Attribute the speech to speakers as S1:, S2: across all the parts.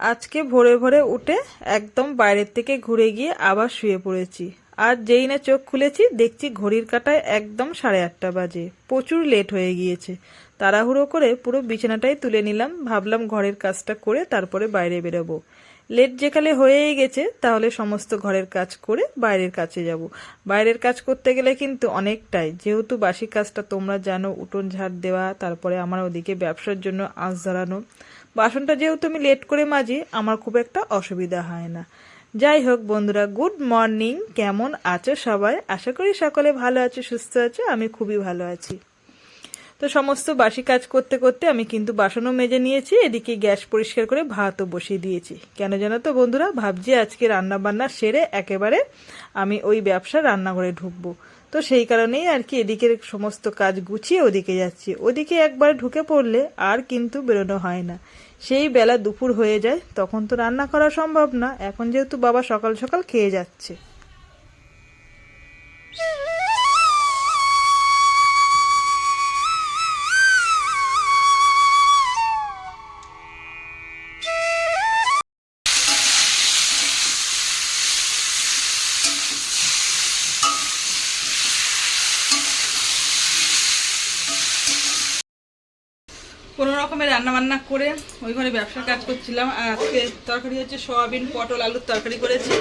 S1: আজকে ভোরে ভোরে উঠে একদম বাইরের থেকে ঘুরে গিয়ে আবার শুয়ে পড়েছি। আর যেই না চোখ খুলেছি, দেখছি ঘড়ির কাঁটায় একদম সাড়ে আটটা বাজে। প্রচুর লেট হয়ে গিয়েছে। তাড়াহুড়ো করে পুরো বিছানাটাই তুলে নিলাম। ভাবলাম ঘরের কাজটা করে তারপরে বাইরে বেরোবো। লেট যেখানে হয়েই গেছে, তাহলে সমস্ত ঘরের কাজ করে বাইরের কাছে যাব। বাইরের কাজ করতে গেলে কিন্তু অনেকটাই। যেহেতু বাসি কাজটা তোমরা জানো, উঠোন ঝাড় দেওয়া, তারপরে আমার ওদিকে ব্যবসার জন্য আঁচ ধরানো বাসনটা যেহেতু আমি লেট করে মাজি, আমার খুব একটা অসুবিধা হয় না। যাই হোক বন্ধুরা গুড মর্নিং কেমন আছো সবাই? আশা করি সকলে ভালো আছো, সুস্থ আছো, আমি খুবই ভালো আছি। তো সমস্ত বাসি কাজ করতে করতে আমি কিন্তু বাসনও মেজে নিয়েছি, এদিকে গ্যাস পরিষ্কার করে ভাতও বসিয়ে দিয়েছি। কেন জানো তো বন্ধুরা, ভাবছি আজকে রান্না বান্না সেরে একেবারে আমি ওই ব্যবসা রান্নাঘরে ঢুকবো। তো সেই কারণেই আর কি এদিকের সমস্ত কাজ গুছিয়ে ওদিকে যাচ্ছি। ওদিকে একবার ঢুকে পড়লে আর কিন্তু বেরোনো হয় না। সেই বেলা দুপুর হয়ে যায়, তখন তো রান্না করা সম্ভব না, এখন যেহেতু বাবা সকাল সকাল খেয়ে যাচ্ছে। কোনো রকমের রান্না বান্না করে ওই ঘরে ব্যবসার কাজ করছিলাম। আর আজকে তরকারি হচ্ছে সয়াবিন, পটল, আলুর তরকারি করেছি।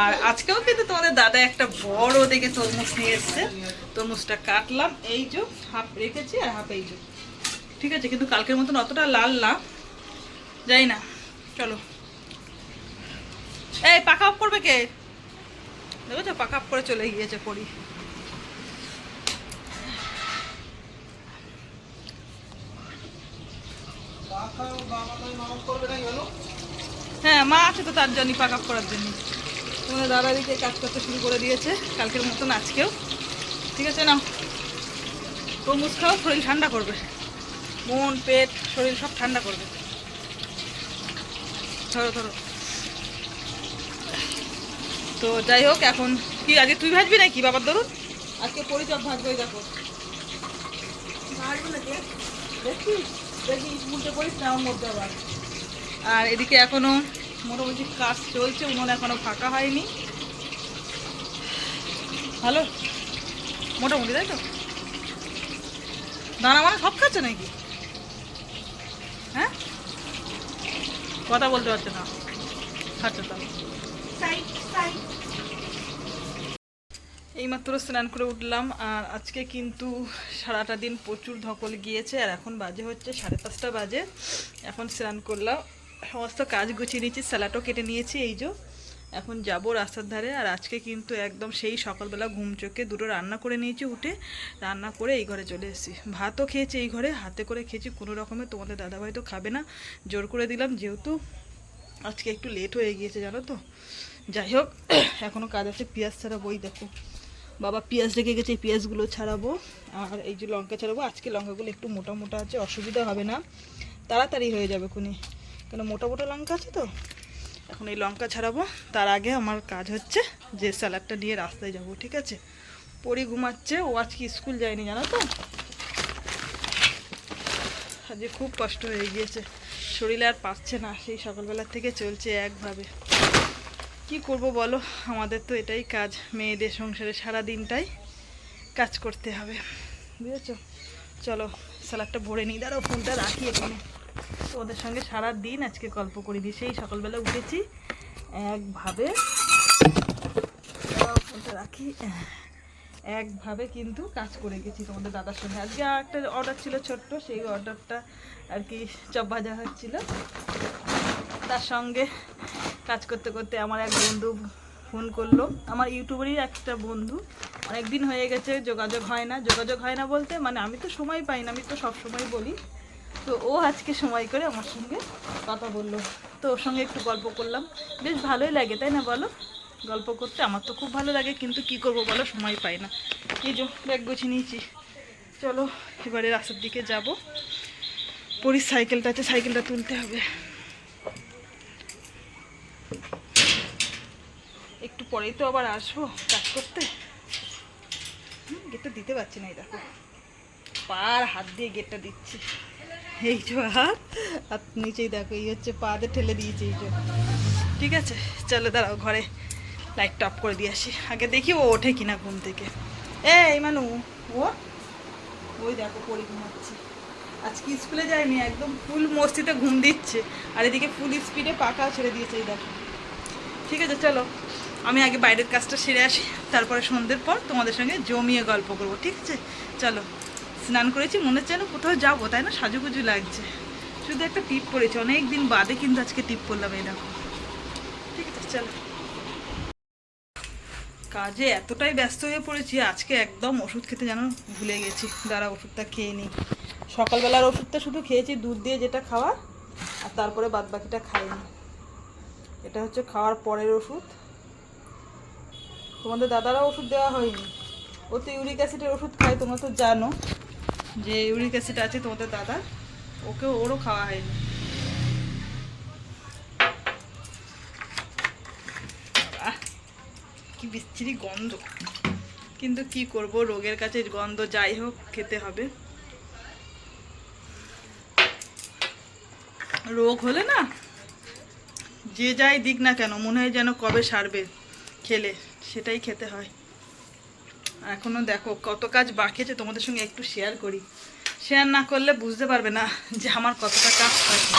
S1: আর আজকেও কিন্তু তোমাদের দাদা একটা বড় দেখে তরমুজ নিয়ে এসছে। তরমুজটা কাটলাম। এই যে হাফ রেখেছি আর হাফ এই যে। ঠিক আছে, কিন্তু কালকের মতন অতটা লাল না। যাই না, চলো। এই, পাকা অফ করবে কে? দেখো পাকা অফ করে চলে গিয়েছে পড়ি হ্যাঁ মা আছে তো তার জন্য পাক আপ করার জন্য তোমাদের দাদা দিকে কাজ করতে শুরু করে দিয়েছে কালকের মতন আজকেও। ঠিক আছে না তরমুজ খাও শরীর ঠান্ডা করবে। মন পেট শরীর সব ঠান্ডা করবে। ধরো ধরো। তো যাই হোক এখন কি আগে তুই ভাজবি নাকি বাবার ধরুন আজকে পরিচয় ভাজবে দেখো। ভাজবো না কে? দেখছিস? দেখি আর এদিকে এখনও মোটামুটি কাজ চলছে উনুন এখনও ফাঁকা হয়নি। ভালো? মোটামুটি তাই তো? দানা মানে সব খাচ্ছে নাকি? হ্যাঁ? কথা বলতে পারছে না। খাচ্ছে তাও এইমাত্র স্নান করে উঠলাম, আর আজকে কিন্তু সারাটা দিন প্রচুর ধকল গিয়েছে, আর এখন বাজে হচ্ছে সাড়ে পাঁচটা বাজে। এখন স্নান করলাম, সমস্ত কাজ গুছিয়ে নিয়েছি, স্যালাডও কেটে নিয়েছি, এই যে। এখন যাব রাস্তার ধারে, আর আজকে কিন্তু একদম সেই সকালবেলা ঘুম চোখে দুটো রান্না করে নিয়েছি উঠে, রান্না করে এই ঘরে চলে এসেছি। ভাতও খেয়েছি এই ঘরে, হাতে করে খেয়েছি, কোনো রকমে তোমাদের দাদাভাই তো খাবে না, জোর করে দিলাম, যেহেতু আজকে একটু লেট হয়ে গিয়েছে, জানো তো। যাই হোক এখনও কাজ আছে, পেঁয়াজ ছাড়া বই দেখো। বাবা পেঁয়াজ রেখে গেছে, এই পেঁয়াজগুলো ছাড়াবো। আর এই যে লঙ্কা ছাড়াবো, আজকে লঙ্কাগুলো একটু মোটা মোটা আছে, অসুবিধা হবে না। তাড়াতাড়ি হয়ে যাবে খুনি। কেন, মোটা মোটা লঙ্কা আছে তো? এখন এই লঙ্কা ছাড়াবো। তার আগে আমার কাজ হচ্ছে যে স্যালাডটা নিয়ে রাস্তায় যাব, ঠিক আছে? পরি ঘুমাচ্ছে, ও আজকে স্কুল যায়নি, জানো তো? আজকে খুব কষ্ট হয়ে গিয়েছে। শরীরে আর পাচ্ছে না, সেই সকালবেলা থেকে চলছে একভাবে। কি করব বলো? আমাদের তো এটাই কাজ। মেয়েদের সংসারে সারা দিনটাই কাজ করতে হবে। বুঝেছ? চলো স্যালাডটা ভরে নিই। দাঁড়াও, ফোনটা রাখি এখানে। তো ওদের সঙ্গে সারা দিন আজকে গল্প করে দিই সেই সকালবেলা উঠেছি একভাবে। ফোনটা রাখি। একভাবে কিন্তু কাজ করে গেছি তোমাদের দাদার সঙ্গে। আজকে একটা অর্ডার ছিল ছোট্ট, সেই অর্ডারটা আর কি চপ ভাজা হচ্ছিল তার সঙ্গে কাজ করতে করতে আমার এক বন্ধু ফোন করল। আমার ইউটিউবেরই একটা বন্ধু। অনেক দিন হয়ে গেছে, যোগাযোগ হয় না। যোগাযোগ হয় না বলতে মানে আমি তো সময় পাই না, আমি তো সব সময় বলি। তো ও আজকে সময় করে আমার সঙ্গে কথা বলল। তো ওর সঙ্গে একটু গল্প করলাম। বেশ ভালোই লাগে, তাই না বলো? গল্প করতে আমার তো খুব ভালো লাগে, কিন্তু কি করব বলো? সময় পাই না। এই যে, ব্যাগ গুছিয়ে নিয়েছি। চলো, এবারে রাস্তার দিকে যাব। পরির সাইকেলটা আছে সাইকেলটা তুলতে হবে। একটু পরেই তো আবার আসব কাজ করতে। গেটটা দিতে পারছি না এই দেখো। পার হাত দিয়ে গেটটা দিচ্ছি। এই যে হাত আর নিচেই দেখো, এই হচ্ছে পা দিয়ে ঠেলে দিয়েছে এই যে। ঠিক আছে, চলো দাঁড়াও ঘরে। লাইটটা অফ করে দিয়ে আসি। আগে দেখি ও ওঠে কিনা ঘুম থেকে। এই মানু, ও? ওই দেখো পরি ঘুমাচ্ছে। আজকে স্কুলে যায়নি, একদম ফুল মস্তিতে ঘুম দিচ্ছে। আর এদিকে ফুল স্পিডে পাকা ছেড়ে দিয়েছে, এই দেখো। ঠিক আছে, চলো। আমি আগে বাইরের কাজটা সেরে আসি, তারপরে সন্ধ্যের পর তোমাদের সঙ্গে জমিয়ে গল্প করব, ঠিক আছে? চলো, স্নান করেছি, মনে হচ্ছে না কোথাও যাব, তাই না? সাজুগুজু লাগছে। শুধু একটা টিপ পড়েছে অনেক দিন বাদে কিন্তু আজকে টিপ করলাম এই দেখো। ঠিক আছে, চলো। কাজে এতটাই ব্যস্ত হয়ে পড়েছি, আজকে একদম ওষুধ খেতে যেন ভুলে গেছি। দাঁড়া, ওষুধটা খেয়ে নিই সকালবেলার ওষুধটা শুধু খেয়েছি, দুধ দিয়ে যেটা খাওয়া, আর তারপরে বাদ বাকিটা খাইনি। এটা হচ্ছে খাওয়ার পরের ওষুধ। তোমাদের দাদারা ওষুধ দেওয়া হয়নি। ও তো ইউরিক অ্যাসিডের ওষুধ খায়, তোমরা তো জানো যে ইউরিক অ্যাসিড আছে তোমাদের দাদা। ওকে ওরও খাওয়া হয়নি। কি বিচ্ছিরি গন্ধ। কিন্তু কি করব, রোগের কাছে গন্ধ যাই হোক, খেতে হবে। রোগ হলে না, যে যাই দিক না কেন, মনে হয় যেন কবে সারবে খেলে। সেটাই খেতে হয়। এখনও দেখো কত কাজ বাকি আছে, তোমাদের সঙ্গে একটু শেয়ার করি। শেয়ার না করলে বুঝতে পারবে না যে আমার কতটা কাজ থাকে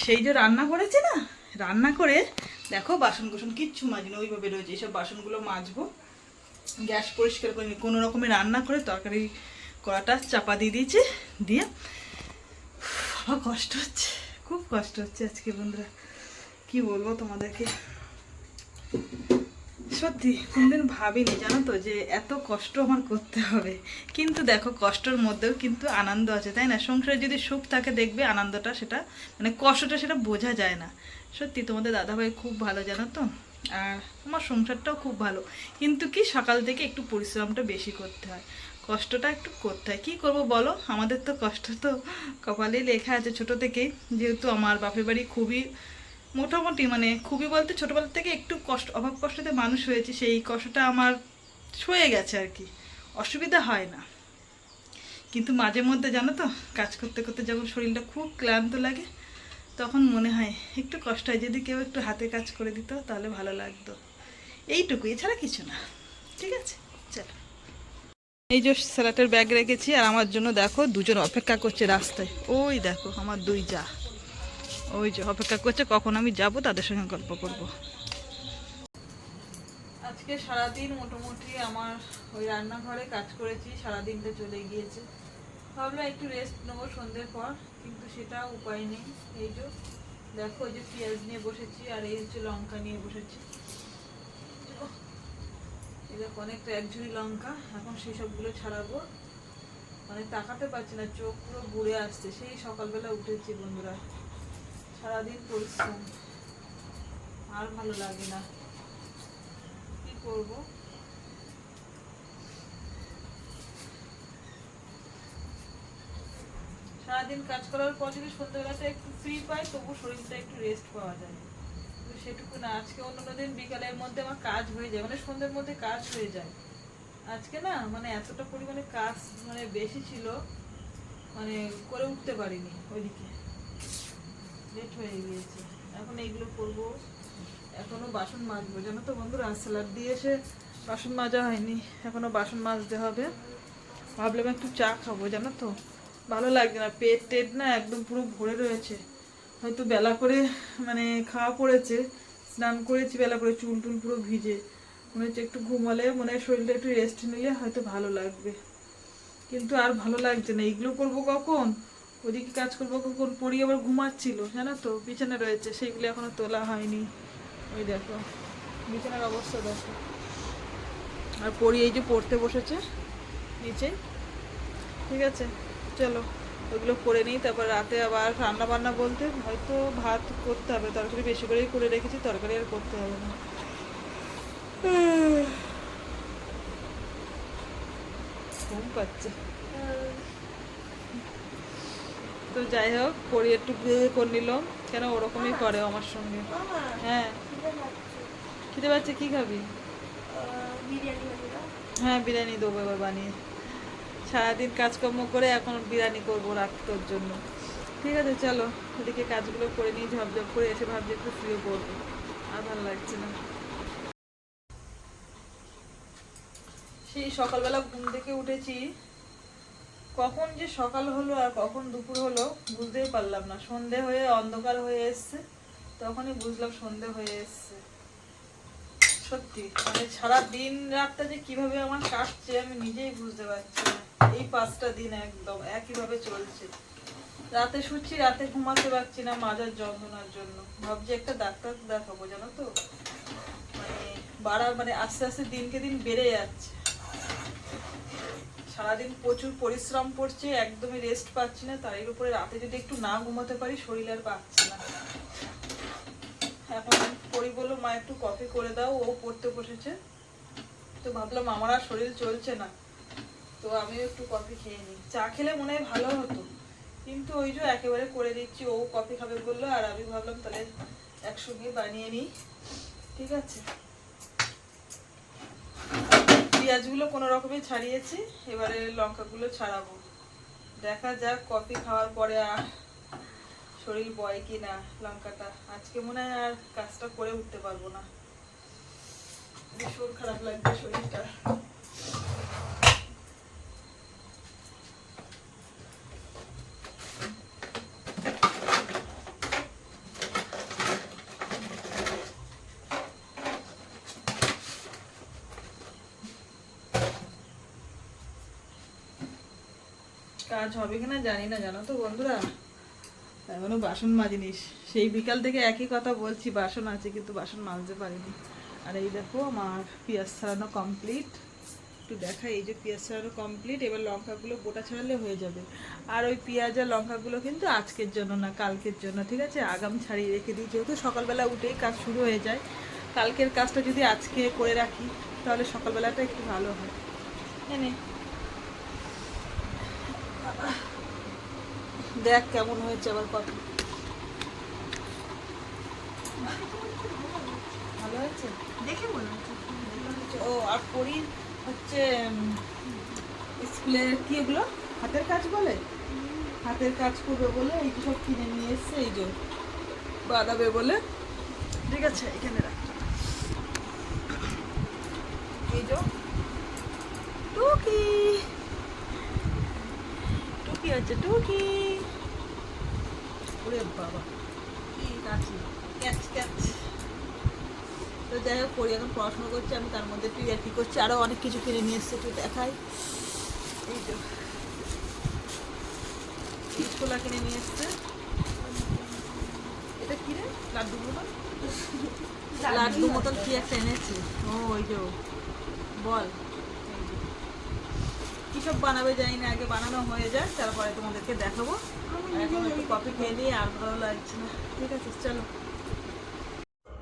S1: সেই যে রান্না করেছি না, রান্না করে দেখো বাসন কুসন কিচ্ছু মাজিনি, ওইভাবে রয়েছে। এইসব বাসনগুলো মাজবো, গ্যাস পরিষ্কার করে নি কোনো রকমের রান্না করে তরকারি কড়াটা চাপা দিয়ে দিয়েছি, দিয়ে বাবা কষ্ট হচ্ছে, খুব কষ্ট হচ্ছে আজকে বন্ধুরা। কি বলব তোমাদেরকে? সত্যি, কোনদিন ভাবিনি, জানো তো, যে এত কষ্ট আমার করতে হবে। কিন্তু দেখো, কষ্টের মধ্যেও কিন্তু আনন্দ আছে, তাই না? সংসারে যদি সুখ থাকে, দেখবে আনন্দটা সেটা মানে কষ্টটা সেটা বোঝা যায় না। সত্যি, তোমাদের দাদাভাই খুব ভালো, জানো তো? আর আমার সংসারটাও খুব ভালো। কিন্তু কি, সকাল থেকে একটু পরিশ্রমটা বেশি করতে হয়। কষ্টটা একটু করতে হয়। কী করব বলো? আমাদের তো কষ্ট তো কপালেই লেখা আছে ছোটো থেকেই। যেহেতু আমার বাপের বাড়ি খুবই মোটামুটি মানে খুবই বলতে ছোটোবেলা থেকে একটু কষ্ট, অভাব কষ্টতে মানুষ হয়েছে, সেই কষ্টটা আমার সয়ে গেছে আর কি। অসুবিধা হয় না। কিন্তু মাঝে মধ্যে জানো তো, কাজ করতে করতে যখন শরীরটা খুব ক্লান্ত লাগে, তখন মনে হয় একটু কষ্ট হয়, যদি কেউ একটু হাতে কাজ করে দিত তাহলে ভালো লাগতো। এইটুকু এছাড়া কিছু না। ঠিক আছে? চলো। এই যে স্যালাটের ব্যাগ রেখেছি, আর আমার জন্য দেখো দুজন অপেক্ষা করছে রাস্তায়। ওই দেখো, আমার দুই যা। ওই যে অপেক্ষা করছে, কখন আমি যাব তাদের সঙ্গে গল্প করব। আজকে সারাদিন মোটামুটি আমার ওই রান্নাঘরে কাজ করেছি, সারাদিনটা চলে গিয়েছে। ভাবলাম একটু রেস্ট নেব সন্ধ্যের পর, কিন্তু সেটা উপায় নেই। এই যে, দেখো যে পেঁয়াজ নিয়ে বসেছি আর এই হচ্ছে লঙ্কা নিয়ে বসেছি। দেখো এক ঝুড়ি লঙ্কা, এখন সেই সবগুলো ছাড়াবো। মানে তাকাতে পারছি না, চোখ পুরো ঘুরে আসছে। সেই সকালবেলা উঠেছি বন্ধুরা। সারাদিন পরিশ্রম আর ভালো লাগে না। কি করব? সারাদিন কাজ করার পর যদি সন্ধ্যাবেলাটা একটু ফ্রি পাই তবু শরীরটা একটু রেস্ট পাওয়া যায়। সেটুকু না, আজকে অন্য দিন বিকালের মধ্যে আমার কাজ হয়ে যায় মানে সন্ধ্যের মধ্যে কাজ হয়ে যায়। আজকে না মানে এতটা পরিমাণে কাজ মানে বেশি ছিল মানে করে উঠতে পারিনি ওইদিকে। লেট হয়ে গিয়েছে। এখন এইগুলো করব। এখনও বাসন মাজবো। জানো তো বন্ধুরা, স্যালাড দিয়ে এসে বাসন মাজা হয়নি। এখনও বাসন মাজতে হবে। ভাবলাম একটু চা খাব, জানো তো। ভালো লাগছে না। পেট টেট না একদম পুরো ভরে রয়েছে। হয়তো বেলা করে মানে খাওয়া পড়েছে। স্নান করেছি, বেলা করে চুল টুল পুরো ভিজে। মনে হচ্ছে একটু ঘুমালে মনে হয় শরীরটা একটু রেস্ট নিলে হয়তো ভালো লাগবে। কিন্তু আর ভালো লাগছে না। এইগুলো করব কখন? ওদিকে কাজ করব, কখন পড়ি আবার ঘুমাচ্ছিল, জানো তো, বিছানা রয়েছে, সেইগুলো এখনও তোলা হয়নি। ওই দেখো, বিছানার অবস্থা দেখো। আর পড়ি এই যে পড়তে বসেছে, নিচে। ঠিক আছে, চলো, ওগুলো করে নিই, তারপর রাতে আবার রান্না বান্না বলতে হয়তো ভাত করতে হবে, তরকারি বেশি করেই করে রেখেছি, তরকারি আর করতে হবে না। ঘুম পাচ্ছে। তো যাই হোক পরি একটু করে নিলাম। কেন ওরকমই করে আমার সঙ্গে? হ্যাঁ। খেতে পাচ্ছে, কি খাবি? হ্যাঁ বিরিয়ানি দেবো এবার বানিয়ে। সারাদিন কাজকর্ম করে এখন বিরিয়ানি করব রাত্রর জন্য। ঠিক আছে, চলো। ওদিকে কাজগুলো করে নিয়ে ঝপঝপ করে এসে ভাবছি একটু শুয়ে পড়ব। আর ভালো লাগছে না। সেই সকালবেলা ঘুম থেকে উঠেছি। কখন যে সকাল হলো আর কখন দুপুর হলো বুঝতেই পারলাম না। সন্ধে হয়ে অন্ধকার হয়ে এসছে, তখনই বুঝলাম সন্ধে হয়ে এসছে। সত্যি মানে সারা দিন রাতটা যে কীভাবে আমার কাটছে আমি নিজেই বুঝতে পারছি না। এই পাঁচটা দিন একদম একইভাবে চলছে। রাতে শুচ্ছি, রাতে ঘুমাতে পারছি না মাজার যন্ত্রণার জন্য। ভাবছি একটা ডাক্তার দেখাবো, জানো তো? মানে বাড়া মানে আস্তে আস্তে দিনকে দিন বেড়ে যাচ্ছে। সারাদিন প্রচুর পরিশ্রম করছে, একদমই রেস্ট পাচ্ছি না, তার উপরে রাতে যদি একটু না ঘুমাতে পারি শরীর আর পাচ্ছি না। এখন পরি বলল মা একটু কফি করে দাও, ও পড়তে বসেছে। তো ভাবলাম আমার আর শরীর চলছে না, তো আমিও একটু কফি খেয়ে নিই। চা খেলে মনে হয় ভালো হতো, কিন্তু ওই যে একেবারে করে দিচ্ছি, ও কফি খাবে বলল, আর আমি ভাবলাম তাহলে একসঙ্গে বানিয়ে নিই, ঠিক আছে? পেঁয়াজগুলো কোনো রকমে ছাড়িয়েছি, এবারে লঙ্কাগুলো ছাড়াবো। দেখা যাক কফি খাওয়ার পরে আর শরীর বয় কি না লঙ্কাটা। আজকে মনে হয় আর কাজটা করে উঠতে পারব না। ভীষণ খারাপ লাগবে শরীরটা। কাজ হবে কিনা জানি না, জানো তো বন্ধুরা? এখনও বাসন মাজিনিস সেই বিকাল থেকে একই কথা বলছি, বাসন আছে কিন্তু বাসন মাজতে পারিনি। আর এই দেখো আমার পেঁয়াজ ছাড়ানো কমপ্লিট একটু দেখা এই যে পেঁয়াজ ছাড়ানো কমপ্লিট এবার লঙ্কাগুলো গোটা ছাড়ালে হয়ে যাবে। আর ওই পেঁয়াজ আর লঙ্কাগুলো কিন্তু আজকের জন্য না, কালকের জন্য, ঠিক আছে? আগাম ছাড়িয়ে রেখে দিই, যেহেতু সকালবেলা উঠেই কাজ শুরু হয়ে যায়। কালকের কাজটা যদি আজকে করে রাখি, তাহলে সকালবেলাটা একটু ভালো হয়। এনে। দেখ কেমন হয়েছে আবার কত। ভালো হয়েছে?
S2: দেখে মনে হচ্ছে।
S1: ও আর পরি হচ্ছে স্কুলের কি এগুলো? হাতের কাজ বলে? হাতের কাজ করবে বলে এই সব কিনে নিয়ে এসছে এই যে বানাবে বলে। ঠিক আছে এখানে রাখ। এই যে। টুকি। হচ্ছে টুকি। ওরে বাবা কি কাছে ক্যাচ ক্যাচ। তো যাই হোক পড়ি এখন পড়াশোনা করছে আমি তার মধ্যে একটু ইয়ার্কি করছি। আরও অনেক কিছু কিনে নিয়ে এসছে একটু দেখাই। এই তো। ছোলা কিনে নিয়ে এসছে। এটা কি রে? লাড্ডু মতন কি একটা এনেছে? ও ওই যে বল। কি সব বানাবে জানি না আগে বানানো হয়ে যায় তারপরে তোমাদেরকে দেখাবো। এখন একটু কফি খেয়ে নিয়ে আর ভালো লাগছে না। ঠিক আছে চলো।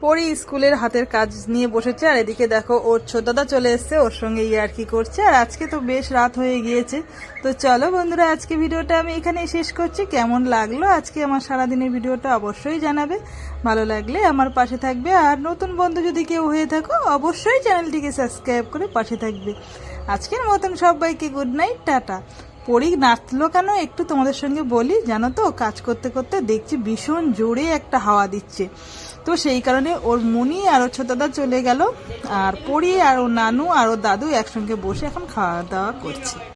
S1: পরি স্কুলের হাতের কাজ নিয়ে বসেছে আর এদিকে দেখো ওর ছোট দাদা চলে এসছে ওর সঙ্গে আর কি করছে। আর আজকে তো বেশ রাত হয়ে গিয়েছে। তো চলো বন্ধুরা আজকে ভিডিওটা আমি এখানেই শেষ করছি। কেমন লাগল আজকে আমার সারাদিনের ভিডিওটা অবশ্যই জানাবে। ভালো লাগলে আমার পাশে থাকবে। আর নতুন বন্ধু যদি কেউ হয়ে থাকো অবশ্যই চ্যানেলটিকে সাবস্ক্রাইব করে পাশে থাকবে। আজকের মতন সবাইকে গুড নাইট টাটা। পড়ি নাচলো কেন? একটু তোমাদের সঙ্গে বলি, জানো তো, কাজ করতে করতে দেখছি ভীষণ জোরে একটা হাওয়া দিচ্ছে। তো সেই কারণে ওর মুনি আর ওর ছোটদা চলে গেল, আর পড়ি আর ও নানু আর ও দাদু একসঙ্গে বসে এখন খাওয়া দাওয়া করছে।